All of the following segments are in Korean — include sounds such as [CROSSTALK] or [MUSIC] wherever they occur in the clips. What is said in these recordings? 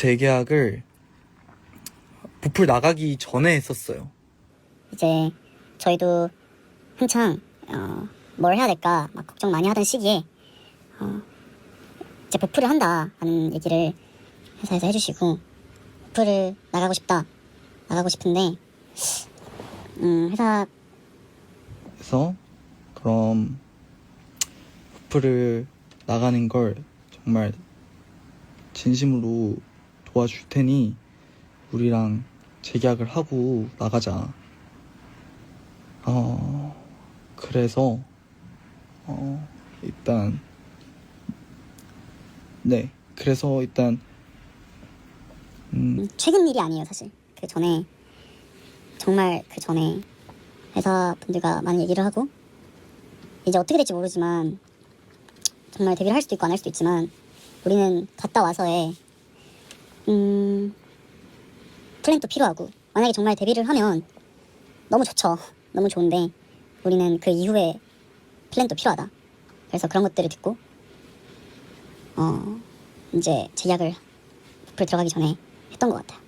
재계약을 부풀 나가기 전에 했었어요. 이제 저희도 한창 어, 뭘 해야 될까 막 걱정 많이 하던 시기에 어, 이제 보풀을 한다 하는 얘기를 회사에서 해주시고 보풀을 나가고 싶다 나가고 싶은데 음, 회사 그래서 그럼 부풀을 나가는 걸 정말 진심으로 도와줄 테니 우리랑 재계약을 하고 나가자. 어, 그래서 어, 일단 네, 그래서 일단 음, 음, 최근 일이 아니에요 사실 그 전에 정말 그 전에 회사 분들과 많은 얘기를 하고 이제 어떻게 될지 모르지만 정말 데뷔를 할 수도 있고 안 할 수도 있지만 우리는 갔다 와서의 음 플랜도 필요하고 만약에 정말 데뷔를 하면 너무 좋죠 너무 좋은데 우리는 그 이후에 플랜도 필요하다 그래서 그런 것들을 듣고 어 이제 제약을 불 들어가기 전에 했던 것 같아요.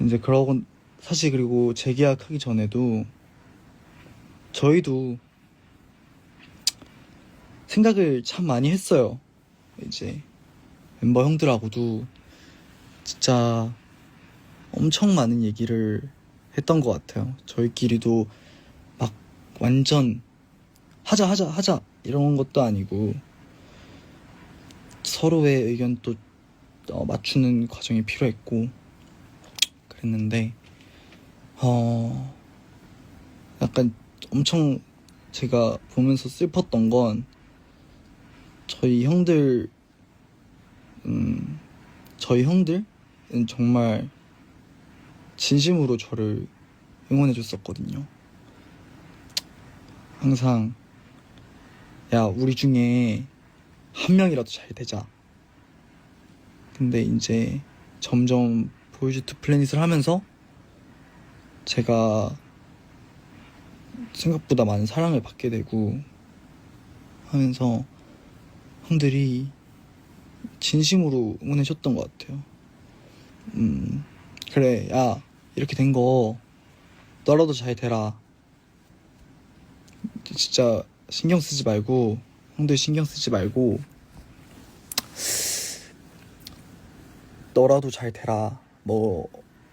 이제 그러고 사실 그리고 재계약하기 전에도 저희도 생각을 참 많이 했어요. 이제 멤버 형들하고도 진짜 엄청 많은 얘기를 했던 것 같아요. 저희끼리도 막 완전 하자 하자 하자 이런 것도 아니고 서로의 의견 또 어, 맞추는 과정이 필요했고 그랬는데 어 약간 엄청 제가 보면서 슬펐던 건 저희 형들 음 저희 형들은 정말 진심으로 저를 응원해 줬었거든요. 항상 야 우리 중에 한 명이라도 잘 되자. 근데 이제 점점 보이즈투 플래닛을 하면서 제가 생각보다 많은 사랑을 받게 되고 하면서 형들이 진심으로 응원해줬던 것 같아요. 음, 그래, 야, 이렇게 된 거 너라도 잘 되라. 진짜 신경 쓰지 말고, 형들 신경 쓰지 말고, 너라도 잘 되라. 뭐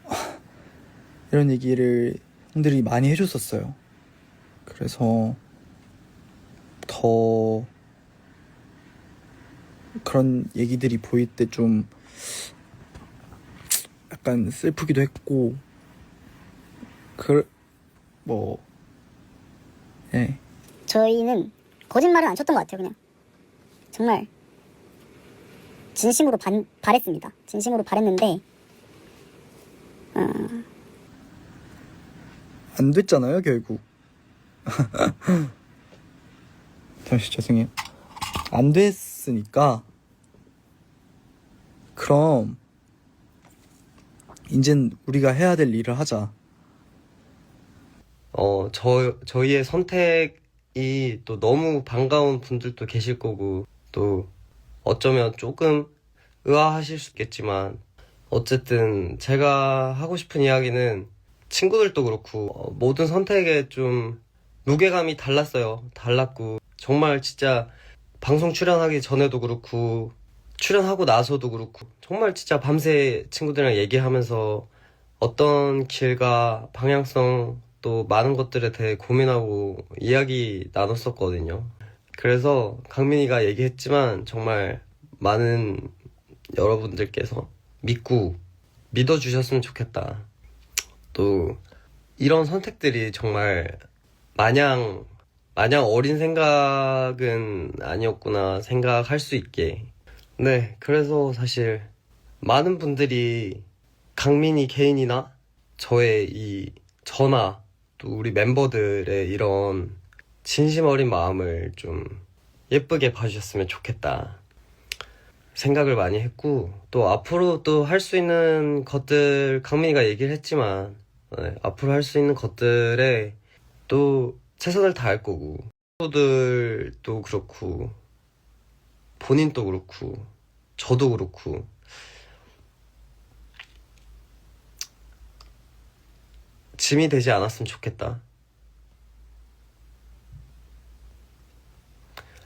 [LAUGHS] 이런 얘기를 형들이 많이 해줬었어요. 그래서 더 그런 얘기들이 보일 때 좀 약간 슬프기도 했고 그뭐 예. 저희는 거짓말은 안 쳤던 것 같아요, 그냥. 정말 진심으로 반, 바랬습니다. 진심으로 바랬는데 어, 안 됐잖아요, 결국. [LAUGHS] 잠시 죄송해요. 안 됐으니까, 그럼, 이젠 우리가 해야 될 일을 하자. 어, 저, 저희의 선택이 또 너무 반가운 분들도 계실 거고, 또 어쩌면 조금 의아하실 수 있겠지만, 어쨌든 제가 하고 싶은 이야기는 친구들도 그렇고, 어, 모든 선택에 좀 무게감이 달랐어요. 달랐고, 정말 진짜 방송 출연하기 전에도 그렇고, 출연하고 나서도 그렇고, 정말 진짜 밤새 친구들이랑 얘기하면서 어떤 길과 방향성 또 많은 것들에 대해 고민하고 이야기 나눴었거든요. 그래서 강민이가 얘기했지만 정말 많은 여러분들께서 믿고 믿어주셨으면 좋겠다. 또 이런 선택들이 정말 마냥 마냥 어린 생각은 아니었구나 생각할 수 있게. 네, 그래서 사실 많은 분들이 강민이 개인이나 저의 이 전화 또 우리 멤버들의 이런 진심 어린 마음을 좀 예쁘게 봐주셨으면 좋겠다 생각을 많이 했고 또 앞으로 또 할 수 있는 것들 강민이가 얘기를 했지만 네, 앞으로 할 수 있는 것들에 또 최선을 다할 거고. 친구들도 그렇고 본인도 그렇고 저도 그렇고. 짐이 되지 않았으면 좋겠다.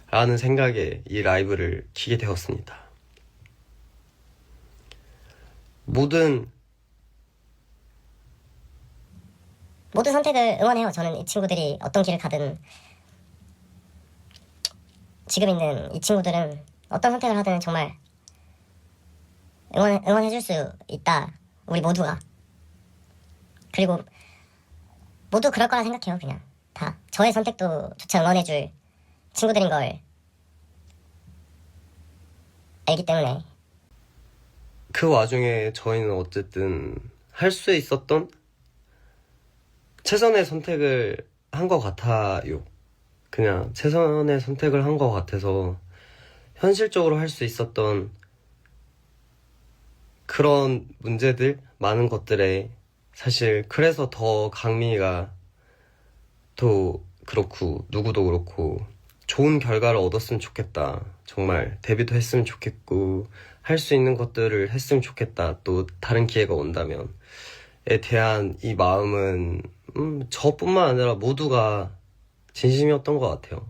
라는 생각에 이 라이브를 키게 되었습니다. 모든 모든 선택을 응원해요. 저는 이 친구들이 어떤 길을 가든 지금 있는 이 친구들은 어떤 선택을 하든 정말 응원 응원해줄 수 있다. 우리 모두가 그리고 모두 그럴 거라 생각해요. 그냥 다 저의 선택도 조차 응원해줄 친구들인 걸 알기 때문에 그 와중에 저희는 어쨌든 할 수 있었던 최선의 선택을 한 것 같아요. 그냥 최선의 선택을 한 것 같아서 현실적으로 할 수 있었던 그런 문제들, 많은 것들에 사실 그래서 더 강민이가 또 그렇고 누구도 그렇고 좋은 결과를 얻었으면 좋겠다. 정말 데뷔도 했으면 좋겠고 할 수 있는 것들을 했으면 좋겠다. 또 다른 기회가 온다면 에 대한 이 마음은 음, 저뿐만 아니라 모두가 진심이었던 것 같아요.